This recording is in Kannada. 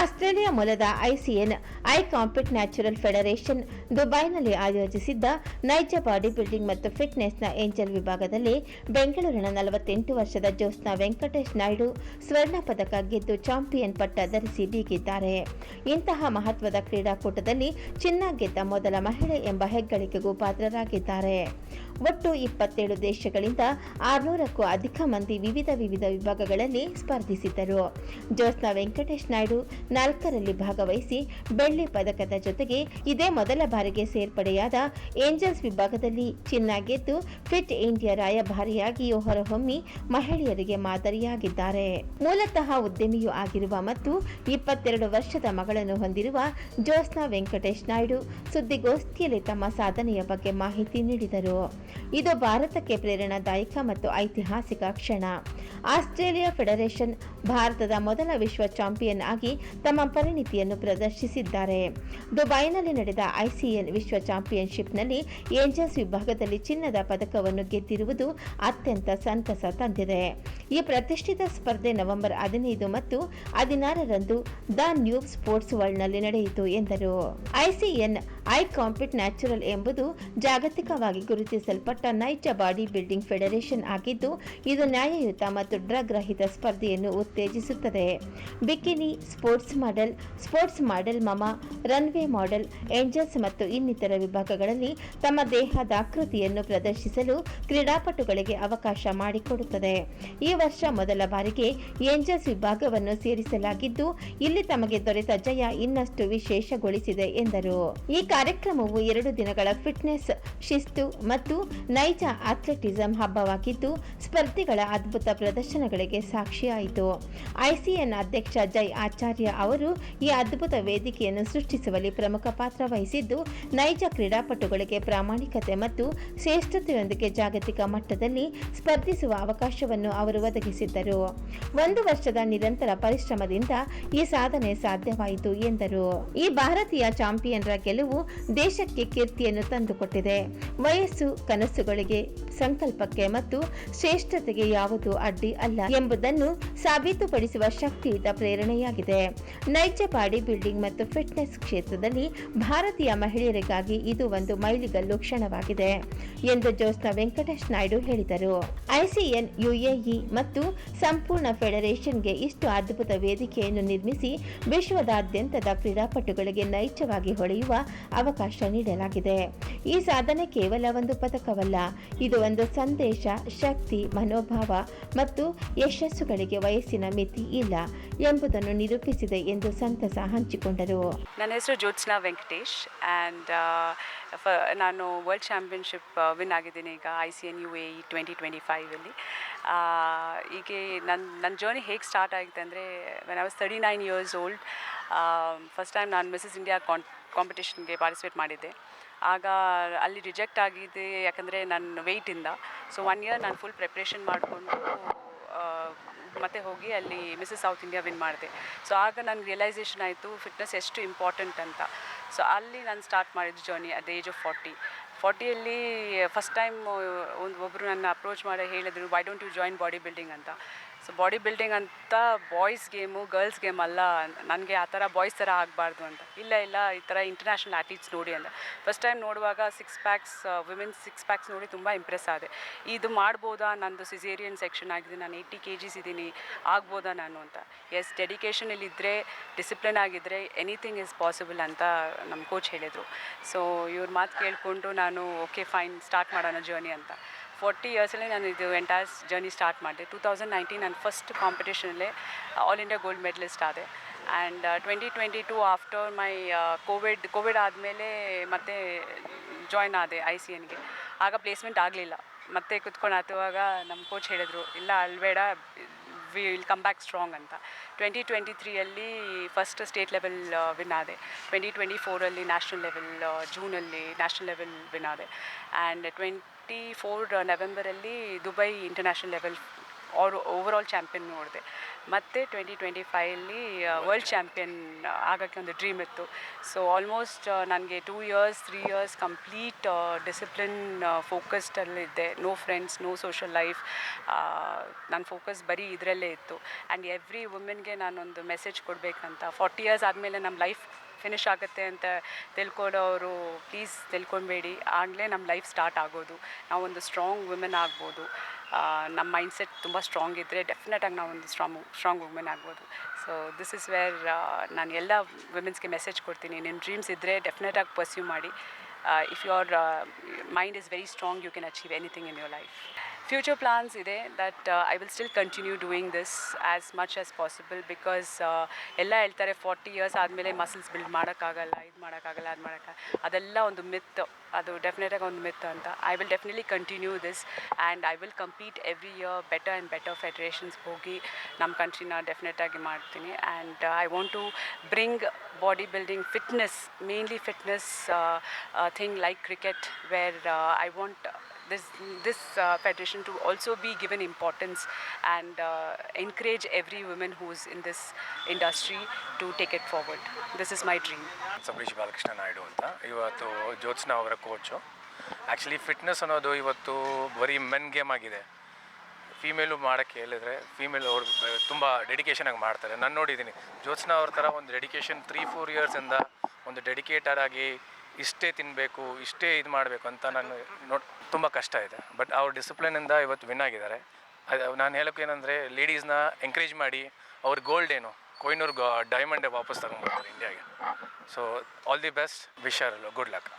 ಆಸ್ಟ್ರೇಲಿಯಾ ಮೂಲದ ICN I compete natural federation ದುಬೈನಲ್ಲಿ ಆಯೋಜಿಸಿದ್ದ ನೈಜ ಬಾಡಿ ಬಿಲ್ಡಿಂಗ್ ಮತ್ತು ಫಿಟ್ನೆಸ್ನ ಏಂಜಲ್ ವಿಭಾಗದಲ್ಲಿ ಬೆಂಗಳೂರಿನ ನಲವತ್ತೆಂಟು ವರ್ಷದ ಜ್ಯೋತ್ಸ್ನಾ ವೆಂಕಟೇಶ್ ನಾಯ್ಡು ಸ್ವರ್ಣ ಪದಕ ಗೆದ್ದು ಚಾಂಪಿಯನ್ ಪಟ್ಟ ಧರಿಸಿ ಬೀಗಿದ್ದಾರೆ. ಇಂತಹ ಮಹತ್ವದ ಕ್ರೀಡಾಕೂಟದಲ್ಲಿ ಚಿನ್ನ ಗೆದ್ದ ಮೊದಲ ಮಹಿಳೆ ಎಂಬ ಹೆಗ್ಗಳಿಕೆಗೂ ಪಾತ್ರರಾಗಿದ್ದಾರೆ. ಒಟ್ಟು ಇಪ್ಪತ್ತೇಳು ದೇಶಗಳಿಂದ ಆರುನೂರಕ್ಕೂ ಅಧಿಕ ಮಂದಿ ವಿವಿಧ ವಿವಿಧ ವಿಭಾಗಗಳಲ್ಲಿ ಸ್ಪರ್ಧಿಸಿದ್ದರು. ಜ್ಯೋತ್ಸ್ನಾ ವೆಂಕಟೇಶ್ ನಾಯ್ಡು ನಾಲ್ಕರಲ್ಲಿ ಭಾಗವಹಿಸಿ ಬೆಳ್ಳಿ ಪದಕದ ಜೊತೆಗೆ ಇದೇ ಮೊದಲ ಬಾರಿಗೆ ಸೇರ್ಪಡೆಯಾದ ಏಂಜಲ್ಸ್ ವಿಭಾಗದಲ್ಲಿ ಚಿನ್ನ ಗೆದ್ದು ಫಿಟ್ ಇಂಡಿಯಾ ರಾಯಭಾರಿಯಾಗಿಯೂ ಹೊರಹೊಮ್ಮಿ ಮಹಿಳೆಯರಿಗೆ ಮಾದರಿಯಾಗಿದ್ದಾರೆ. ಮೂಲತಃ ಉದ್ಯಮಿಯೂ ಆಗಿರುವ ಮತ್ತು ಇಪ್ಪತ್ತೆರಡು ವರ್ಷದ ಮಗಳನ್ನು ಹೊಂದಿರುವ ಜ್ಯೋತ್ಸ್ನಾ ವೆಂಕಟೇಶ್ ನಾಯ್ಡು ಸುದ್ದಿಗೋಷ್ಠಿಯಲ್ಲಿ ತಮ್ಮ ಸಾಧನೆಯ ಬಗ್ಗೆ ಮಾಹಿತಿ ನೀಡಿದರು. ಇದು ಭಾರತಕ್ಕೆ ಪ್ರೇರಣಾದಾಯಕ ಮತ್ತು ಐತಿಹಾಸಿಕ ಕ್ಷಣ. ಆಸ್ಟ್ರೇಲಿಯಾ ಫೆಡರೇಷನ್ ಭಾರತದ ಮೊದಲ ವಿಶ್ವ ಚಾಂಪಿಯನ್ ಆಗಿ ತಮ್ಮ ಪರಿಣಿತಿಯನ್ನು ಪ್ರದರ್ಶಿಸಿದ್ದಾರೆ. ದುಬೈನಲ್ಲಿ ನಡೆದ ಐಸಿಎನ್ ವಿಶ್ವ ಚಾಂಪಿಯನ್ಶಿಪ್ನಲ್ಲಿ ಏಂಜಲ್ಸ್ ವಿಭಾಗದಲ್ಲಿ ಚಿನ್ನದ ಪದಕವನ್ನು ಗೆದ್ದಿರುವುದು ಅತ್ಯಂತ ಸಂತಸ ತಂದಿದೆ. ಈ ಪ್ರತಿಷ್ಠಿತ ಸ್ಪರ್ಧೆ ನವೆಂಬರ್ ಹದಿನೈದು ಮತ್ತು ಹದಿನಾರರಂದು ದ ನ್ಯೂ ಸ್ಪೋರ್ಟ್ಸ್ ವರ್ಲ್ಡ್ನಲ್ಲಿ ನಡೆಯಿತು, ಎಂದರು. ಐಸಿಎನ್ ಐ ಕಾಂಪಿಟ್ ನ್ಯಾಚುರಲ್ ಎಂಬುದು ಜಾಗತಿಕವಾಗಿ ಗುರುತಿಸಲ್ಪಟ್ಟ ನೈಜ ಬಾಡಿ ಬಿಲ್ಡಿಂಗ್ ಫೆಡರೇಷನ್ ಆಗಿದ್ದು, ಇದು ನ್ಯಾಯಯುತ ಮತ್ತು ಡ್ರಗ್ ರಹಿತ ಸ್ಪರ್ಧೆಯನ್ನು ಉತ್ತೇಜಿಸುತ್ತದೆ. Bikini sports model sports model ಮಮ, ರನ್ವೇ ಮಾಡೆಲ್, ಏಂಜಲ್ಸ್ ಮತ್ತು ಇನ್ನಿತರ ವಿಭಾಗಗಳಲ್ಲಿ ತಮ್ಮ ದೇಹದ ಆಕೃತಿಯನ್ನು ಪ್ರದರ್ಶಿಸಲು ಕ್ರೀಡಾಪಟುಗಳಿಗೆ ಅವಕಾಶ ಮಾಡಿಕೊಡುತ್ತದೆ. ಈ ವರ್ಷ ಮೊದಲ ಬಾರಿಗೆ ಏಂಜಲ್ಸ್ ವಿಭಾಗವನ್ನು ಸೇರಿಸಲಾಗಿದ್ದು, ಇಲ್ಲಿ ತಮಗೆ ದೊರೆತ ಜಯ ಇನ್ನಷ್ಟು ವಿಶೇಷಗೊಳಿಸಿದೆ ಎಂದರು. ಈ ಕಾರ್ಯಕ್ರಮವು ಎರಡು ದಿನಗಳ ಫಿಟ್ನೆಸ್, ಶಿಸ್ತು ಮತ್ತು ನೈಜ ಅಥ್ಲೆಟಿಸಂ ಹಬ್ಬವಾಗಿದ್ದು, ಸ್ಪರ್ಧಿಗಳ ಅದ್ಭುತ ಪ್ರದರ್ಶನಗಳಿಗೆ ಸಾಕ್ಷಿಯಾಯಿತು. ಐಸಿಎನ್ ಅಧ್ಯಕ್ಷ ಜೈ ಆಚಾರ್ಯ ಅವರು ಈ ಅದ್ಭುತ ವೇದಿಕೆಯನ್ನು ಸೃಷ್ಟಿಸುವಲ್ಲಿ ಪ್ರಮುಖ ಪಾತ್ರ ವಹಿಸಿದ್ದು, ನೈಜ ಕ್ರೀಡಾಪಟುಗಳಿಗೆ ಪ್ರಾಮಾಣಿಕತೆ ಮತ್ತು ಶ್ರೇಷ್ಠತೆಯೊಂದಿಗೆ ಜಾಗತಿಕ ಮಟ್ಟದಲ್ಲಿ ಸ್ಪರ್ಧಿಸುವ ಅವಕಾಶವನ್ನು ಅವರು ಒದಗಿಸಿದ್ದರು ಒಂದು ವರ್ಷದ ನಿರಂತರ ಪರಿಶ್ರಮದಿಂದ ಈ ಸಾಧನೆ ಸಾಧ್ಯವಾಯಿತು ಎಂದರು. ಈ ಭಾರತೀಯ ಚಾಂಪಿಯನ್ರ ಗೆಲುವು ದೇಶಕ್ಕೆ ಕೀರ್ತಿಯನ್ನು ತಂದುಕೊಟ್ಟಿದೆ. ವಯಸ್ಸು, ಕನಸುಗಳಿಗೆ ಸಂಕಲ್ಪಕ್ಕೆ ಮತ್ತು ಶ್ರೇಷ್ಠತೆಗೆ ಯಾವುದು ಅಡ್ಡಿ ಅಲ್ಲ ಎಂಬುದನ್ನು ಸಾಬೀತುಪಡಿಸುವ ಶಕ್ತಿಯುತ ಪ್ರೇರಣೆಯಾಗಿದೆ. ನೈಜ ಬಾಡಿ ಬಿಲ್ಡಿಂಗ್ ಮತ್ತು ಫಿಟ್ನೆಸ್ ಕ್ಷೇತ್ರದಲ್ಲಿ ಭಾರತೀಯ ಮಹಿಳೆಯರಿಗಾಗಿ ಇದು ಒಂದು ಮೈಲಿಗಲ್ಲು ಕ್ಷಣವಾಗಿದೆ ಎಂದು ಜೋಸ್ತಾ ವೆಂಕಟೇಶ್ ನಾಯ್ಡು ಹೇಳಿದರು. ಐಸಿಎನ್, ಯುಎಇ ಮತ್ತು ಸಂಪೂರ್ಣ ಫೆಡರೇಷನ್ಗೆ ಇಷ್ಟು ಅದ್ಭುತ ವೇದಿಕೆಯನ್ನು ನಿರ್ಮಿಸಿ ವಿಶ್ವದಾದ್ಯಂತದ ಕ್ರೀಡಾಪಟುಗಳಿಗೆ ನೈಜವಾಗಿ ಹೊಳೆಯುವ ಅವಕಾಶ ನೀಡಲಾಗಿದೆ. ಈ ಸಾಧನೆ ಕೇವಲ ಒಂದು ಪದಕವಲ್ಲ, ಇದು ಒಂದು ಸಂದೇಶ, ಶಕ್ತಿ, ಮನೋಭಾವ ಮತ್ತು ಯಶಸ್ಸುಗಳಿಗೆ ವಯಸ್ಸಿನ ಮಿತಿ ಇಲ್ಲ ಎಂಬುದನ್ನು ನಿರೂಪಿಸಿದೆ ಎಂದು ಸಂತಸ ಹಂಚಿಕೊಂಡರು. ನನ್ನ ಹೆಸರು ಜ್ಯೋತ್ಸ್ನಾ ವೆಂಕಟೇಶ್ ಆ್ಯಂಡ್ ಫ ನಾನು ವರ್ಲ್ಡ್ ಚಾಂಪಿಯನ್ಶಿಪ್ ವಿನ್ ಆಗಿದ್ದೀನಿ ಈಗ I C N U A twenty twenty ಫೈವಲ್ಲಿ ಈಗ ನನ್ನ ನನ್ನ ಜರ್ನಿ ಹೇಗೆ ಸ್ಟಾರ್ಟ್ ಆಗಿದೆ ಅಂದರೆ when I was thirty nine years old first time ನಾನು ಮಿಸಸ್ ಇಂಡಿಯಾ ಕಾನ್ ಕಾಂಪಿಟೇಷನ್ಗೆ ಪಾರ್ಟಿಸಿಪೇಟ್ ಮಾಡಿದ್ದೆ. ಆಗ ಅಲ್ಲಿ ರಿಜೆಕ್ಟ್ ಆಗಿದೆ, ಯಾಕಂದರೆ ನನ್ನ ವೆಯ್ಟಿಂದ ಸೊ ಒನ್ ಇಯರ್ ನಾನು ಫುಲ್ ಪ್ರಿಪ್ರೇಷನ್ ಮಾಡಿಕೊಂಡು ಮತ್ತೆ ಹೋಗಿ ಅಲ್ಲಿ ಮಿಸಸ್ ಸೌತ್ ಇಂಡಿಯಾ ವಿನ್ ಮಾಡಿದೆ. ಸೊ ಆಗ ನನಗೆ ರಿಯಲೈಸೇಷನ್ ಆಯಿತು ಫಿಟ್ನೆಸ್ ಎಷ್ಟು ಇಂಪಾರ್ಟೆಂಟ್ ಅಂತ. ಸೊ ಅಲ್ಲಿ ನಾನು ಸ್ಟಾರ್ಟ್ ಮಾಡಿದ್ದು journey at the age of forty ಫಾರ್ಟಿಯಲ್ಲಿ first time ಒಂದು ಒಬ್ಬರು ನನ್ನ ಅಪ್ರೋಚ್ ಮಾಡಿ ಹೇಳಿದ್ರು why don't you join body building ಅಂತ. ಸೊ ಬಾಡಿ ಬಿಲ್ಡಿಂಗ್ ಅಂತ ಬಾಯ್ಸ್ ಗೇಮು ಗರ್ಲ್ಸ್ ಗೇಮ್ ಅಲ್ಲ. ನನಗೆ ಆ ಥರ ಬಾಯ್ಸ್ ಥರ ಆಗಬಾರ್ದು ಅಂತ. ಇಲ್ಲ ಇಲ್ಲ, ಈ ಥರ ಇಂಟರ್ನ್ಯಾಷನಲ್ ಆ್ಯಥ್ಲೀಟ್ಸ್ ನೋಡಿ ಅಂತ. ಫಸ್ಟ್ ಟೈಮ್ ನೋಡುವಾಗ six packs women's six packs ನೋಡಿ ತುಂಬ ಇಂಪ್ರೆಸ್ ಆದೆ. ಇದು ಮಾಡ್ಬೋದಾ? ನಂದು ಸಿಸೇರಿಯನ್ ಸೆಕ್ಷನ್ ಆಗಿದೆ. ನಾನು ಏಯ್ಟಿ ಕೆ ಜಿಸ್ ಇದ್ದೀನಿ. ಆಗ್ಬೋದಾ ನಾನು ಅಂತ. ಎಸ್ ಡೆಡಿಕೇಷನಲ್ಲಿ ಇದ್ದರೆ ಡಿಸಿಪ್ಲಿನ್ ಆಗಿದ್ದರೆ ಎನಿಥಿಂಗ್ ಇಸ್ ಪಾಸಿಬಲ್ ಅಂತ ನಮ್ಮ ಕೋಚ್ ಹೇಳಿದರು. ಸೊ ಇವ್ರ ಮಾತು ಕೇಳಿಕೊಂಡು ನಾನು ಓಕೆ ಫೈನ್ ಸ್ಟಾರ್ಟ್ ಮಾಡೋಣ ಜರ್ನಿ ಅಂತ. ಫೋರ್ಟಿ ಇಯರ್ಸಲ್ಲಿ ನಾನು ಇದು ಎಂಟೈರ್ ಜರ್ನಿ ಸ್ಟಾರ್ಟ್ ಮಾಡಿದೆ. ಟೂ ತೌಸಂಡ್ ನೈನ್ಟೀನ್ ನಾನು ಫಸ್ಟ್ ಕಾಂಪಿಟೇಷನಲ್ಲೇ ಆಲ್ ಇಂಡಿಯಾ ಗೋಲ್ಡ್ ಮೆಡಲಿಸ್ಟ್ ಆದೆ. And twenty twenty two after my covid covid ಆದಮೇಲೆ ಮತ್ತೆ ಜಾಯ್ನ್ ಆದೆ ಐ ಸಿ ಎನ್ಗೆ ಆಗ ಪ್ಲೇಸ್ಮೆಂಟ್ ಆಗಲಿಲ್ಲ. ಮತ್ತೆ ಕುತ್ಕೊಂಡು ಹತ್ತುವಾಗ ನಮ್ಮ ಕೋಚ್ ಹೇಳಿದ್ರು, ಇಲ್ಲ ಅಲ್ಬೇಡ we will come back strong ಅಂತ. ಟ್ವೆಂಟಿ ಟ್ವೆಂಟಿ ತ್ರೀಯಲ್ಲಿ ಫಸ್ಟ್ ಸ್ಟೇಟ್ ಲೆವೆಲ್ ವಿನ್ ಆದೆ. ಟ್ವೆಂಟಿ ಟ್ವೆಂಟಿ ಫೋರಲ್ಲಿ ನ್ಯಾಷನಲ್ ಲೆವೆಲ್ ಜೂನಲ್ಲಿ ನ್ಯಾಷನಲ್ ಲೆವೆಲ್ ವಿನ್ ಆದೆ. ಆ್ಯಂಡ್ ಟ್ವೆಂಟಿ ಫೋರ್ ನವೆಂಬರಲ್ಲಿ ದುಬೈ ಇಂಟರ್ನ್ಯಾಷನಲ್ ಲೆವೆಲ್ ಅವರು ಓವರಾಲ್ ಚಾಂಪಿಯನ್ ನೋಡಿದೆ. ಮತ್ತು ಟ್ವೆಂಟಿ ಟ್ವೆಂಟಿ ಫೈವಲ್ಲಿ ವರ್ಲ್ಡ್ ಚಾಂಪಿಯನ್ ಆಗೋಕ್ಕೆ ಒಂದು ಡ್ರೀಮ್ ಇತ್ತು. ಸೊ ಆಲ್ಮೋಸ್ಟ್ ನನಗೆ two years three years complete discipline ಫೋಕಸ್ಡಲ್ಲಿದ್ದೆ no friends no social life ನನ್ನ ಫೋಕಸ್ ಬರೀ ಇದರಲ್ಲೇ ಇತ್ತು. ಆ್ಯಂಡ್ ಎವ್ರಿ ವುಮೆನ್ಗೆ ನಾನೊಂದು ಮೆಸೇಜ್ ಕೊಡಬೇಕಂತ. ಫಾರ್ಟಿ ಇಯರ್ಸ್ ಆದಮೇಲೆ ನಮ್ಮ ಲೈಫ್ ಫಿನಿಶ್ ಆಗುತ್ತೆ ಅಂತ ತಿಳ್ಕೊಳ್ಳೋರು ಪ್ಲೀಸ್ ತಿಳ್ಕೊಬೇಡಿ ಆಗಲೇ ನಮ್ಮ ಲೈಫ್ ಸ್ಟಾರ್ಟ್ ಆಗೋದು. ನಾವೊಂದು ಸ್ಟ್ರಾಂಗ್ ವುಮೆನ್ ಆಗ್ಬೋದು. ನಮ್ಮ ನಮ್ಮ ಮೈಂಡ್ಸೆಟ್ ತುಂಬ ಸ್ಟ್ರಾಂಗ್ ಇದ್ದರೆ ಡೆಫಿನೆಟಾಗಿ ನಾವೊಂದು ಸ್ಟ್ರಾಂಗ್ ಸ್ಟ್ರಾಂಗ್ ವುಮೆನ್ ಆಗ್ಬೋದು. ಸೊ ದಿಸ್ ಇಸ್ ವೇರ್ ನಾನು ಎಲ್ಲ ವುಮೆನ್ಸ್ಗೆ ಮೆಸೇಜ್ ಕೊಡ್ತೀನಿ. ನಿಮ್ಮ ಡ್ರೀಮ್ಸ್ ಇದ್ದರೆ ಡೆಫಿನೆಟಾಗಿ ಪರ್ಸ್ಯೂ ಮಾಡಿ. If your mind is very strong you can achieve anything in your life future plans ಇದೆ that I will still continue doing this as much as possible because ಎಲ್ಲ ಹೇಳ್ತಾರೆ ಫಾರ್ಟಿ ಇಯರ್ಸ್ ಆದಮೇಲೆ ಮಸಲ್ಸ್ ಬಿಲ್ಡ್ ಮಾಡೋಕ್ಕಾಗಲ್ಲ, ಇದು ಮಾಡೋಕ್ಕಾಗಲ್ಲ, ಅದು ಮಾಡೋಕ್ಕ, ಅದೆಲ್ಲ ಒಂದು ಮಿತ್ ಅದು ಡೆಫಿನೆಟಾಗಿ ಒಂದು ಮಿತ್ ಅಂತ. I will definitely continue this and I will compete every year better and better ಫೆಡರೇಷನ್ಸ್ಗೆ ಹೋಗಿ ನಮ್ಮ ಕಂಟ್ರಿನ ಡೆಫಿನೆಟಾಗಿ ಮಾಡ್ತೀನಿ. And I want to bring body building fitness mainly fitness thing like cricket where I want this this uh, federation to also be given importance and uh, encourage every woman who's in this industry to take it forward. This is my dream. Sabarish Balakrishna Naidu ಅಂತ. ಇವತ್ತು ಜ್ಯೋತ್ಸ್ನಾ ಅವರ ಕೋಚು ಆ್ಯಕ್ಚುಲಿ ಫಿಟ್ನೆಸ್ ಅನ್ನೋದು ಇವತ್ತು ಬರೀ ಮೆನ್ ಗೇಮ್ ಆಗಿದೆ. ಫೀಮೇಲು ಮಾಡೋಕ್ಕೆ ಹೇಳಿದ್ರೆ ಫೀಮೇಲ್ ಅವರು ತುಂಬ ಡೆಡಿಕೇಷನಾಗಿ ಮಾಡ್ತಾರೆ. ನಾನು ನೋಡಿದ್ದೀನಿ. ಜ್ಯೋತ್ಸ್ನಾ ಅವ್ರ ಥರ ಒಂದು ಡೆಡಿಕೇಷನ್ ತ್ರೀ ಫೋರ್ ಇಯರ್ಸಿಂದ ಒಂದು ಡೆಡಿಕೇಟೆಡ್ ಆಗಿ ಇಷ್ಟೇ ತಿನ್ನಬೇಕು ಇಷ್ಟೇ ಇದು ಮಾಡಬೇಕು ಅಂತ ನಾನು ನೋಡ್, ತುಂಬ ಕಷ್ಟ ಇದೆ. ಬಟ್ ಅವ್ರ ಡಿಸಿಪ್ಲಿನಿಂದ ಇವತ್ತು ವಿನ್ ಆಗಿದ್ದಾರೆ. ನಾನು ಹೇಳೋಕೆ ಏನಂದರೆ ಲೇಡೀಸ್ನ ಎಂಕರೇಜ್ ಮಾಡಿ ಅವ್ರ ಗೋಲ್ಡ್ ಏನು, ಕೊಯ್ನೂರು ಡೈಮಂಡೇ ವಾಪಸ್ ತಗೊಂಡ್ಬರ್ತಾರೆ ಇಂಡಿಯಾಗೆ so all the best wish are good luck